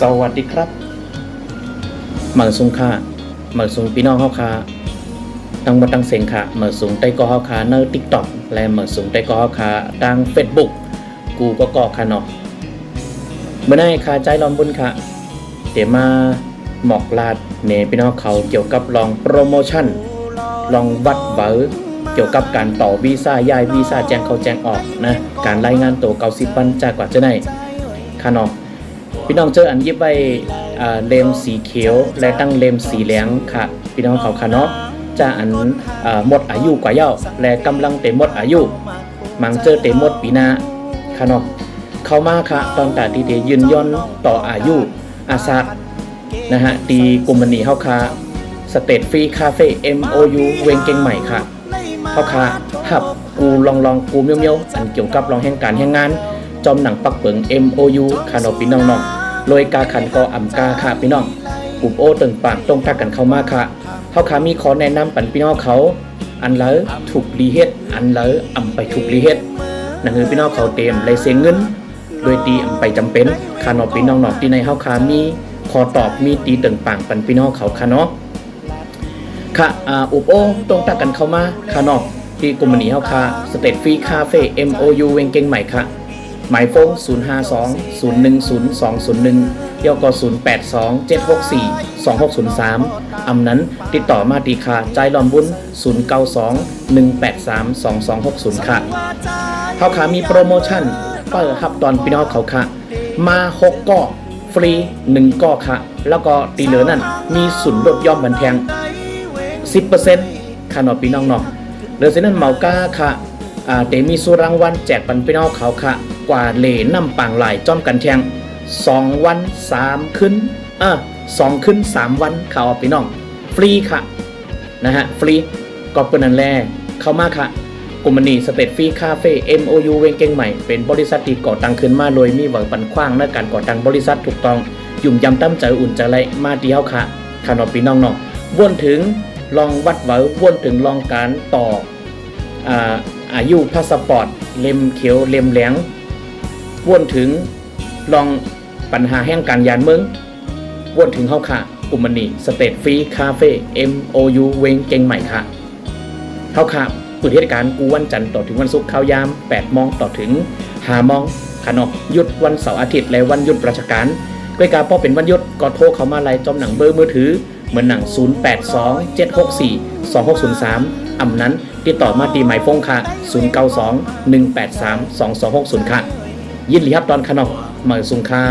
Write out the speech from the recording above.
สวัสดีครับเหมือสุงค่ะเหมือสุงพี่น้องเฮาค่ะตั้งบ่ตั้งเสียงค่ะเหมือสุงใต้ก็เฮาค่ะใน TikTok และเหมือสุงใต้ก็เฮาค่ะทาง Facebook กูก็กอค่ะเนาะเมื่อไหร่ค่ะใจลอมบุญค่ะเดี๋ยวมาหมอกลาดเนพี่น้องเขาเกี่ยวกับลองโปรโมชั่น ลองวัดเบอร์เกี่ยวกับการต่อวีซ่าย้ายวีซ่าแจ้งเขาแจ้งออกนะการรายงานตัว90วันจากกว่าจะได้ค่ะเนาะ พี่น้องเจออันยิบไว้เลมสีเขียว และตั้งเลมสีเหลืองค่ะ พี่น้องเขาค่ะเนาะจะอันหมดอายุกว่าเย้าและกำลังเต็มหมดอายุ มังเจอเต็มหมดปีหน้าค่ะเนาะเข้ามาค่ะตอนตาตีเดยืนย่นต่ออายุอาซาดนะฮะตีกุมันีเฮาค่ะสเตทฟรีคาเฟ่ MOU เวงเก่งใหม่ค่ะเฮาค่ะหับกูลองลองกูเมียวเมียวอันเกี่ยวกับลองแห่งการแห่งงาน จอมหนังปักเปิง MOU คานอพี่น้องน้อง โดยกาขันกออ่ำกาค่ะพี่น้องกลุ่มโอตึงปากตรงทักกันเข้ามาค่ะเขาขามีขอแนะนำปันพี่น้องเขา อันเลอถูกรีเฮ็ดอันเลออ่ำไปถูกรีเฮ็ดนั่นคือพี่น้องเขาเต็มเลยเสียเงิน โดยตีอ่ำไปจำเป็นคานอพี่น้องนองที่ในเฮาขามีขอตอบมีตีตึงปางปันพี่น้องเขาค่ะเนาะค่ะอ่าอุปโอตรงตักกันเข้ามาค่ะนอกที่กลุ่มนี้เฮาค่ะสเตทฟรีคาเฟ่ MOU เวงเก่งใหม่ค่ะ หมายโฟง052 010 201ยก082 764 2603 อำนั้นติดต่อมาตีค่ะใจลอมบุญ 092 183 2260 ค่ะเขาขามีโปรโมชั่นเปิดฮับตอนพี่น้องเขาค่ะ มา6ก้อฟรี 1ก้อค่ะ แล้วก็ตีเหลือนั่น มีศูนย์ลดย่อมบันแทง 10%ค่ะนอพี่น้องเนาะเหลือเส้นนั้นเมาก้าค่ะเตมีสุรางวัลแจกปันพี่น้องเขาค่ะ กว่าเหลน้ำปางหลายจ้อมกันแทง2วัน3ขึ้นเออสองขึ้น3วันข่าวพี่น้อง ฟรีค่ะนะฮะฟรีก็เป็นนันแลเข้ามาค่ะกลุ่มนีสเตทฟรีคาเฟ่ MOU เวงเก่งใหม่ เป็นบริษัทที่ก่อตั้งขึ้นมาโดยมีหวังปันขว้างในการก่อตั้งบริษัทถูกต้องยุ่มยำตั้มใจอุ่นใจไรมาเดียวค่ะขานอพี่น้องเนาะวนถึงลองวัดไว้วนถึงลองการต่ออาอายุพาสปอร์ต เล่มเขียวเล่มแหลง วนถึงลองปัญหาแห่งการยานเมืองวนถึงเข้าค่ะกลุ่มมันนี่สเตทฟรีคาเฟ่ MOU เวงเก่งใหม่ค่ะเข้าค่ะเปิดเทศกาลกูวันจันทร์ต่อถึงวันศุกร์ข้าวยาม8โมงต่อถึง5โมงขนอกหยุดวันเสาร์อาทิตย์และวันหยุดราชการด้วยการพอเป็นวันหยุดก็โทรเข้ามาไล่จอมหนังเบอร์มือถือ เหมือนหนัง 082 764 2603อำนั้นติดต่อมาตีหมายฟงค่ะ 092 183 2260 ค่ะ ยินดีครับตอนขนอกเหมือสุงค่า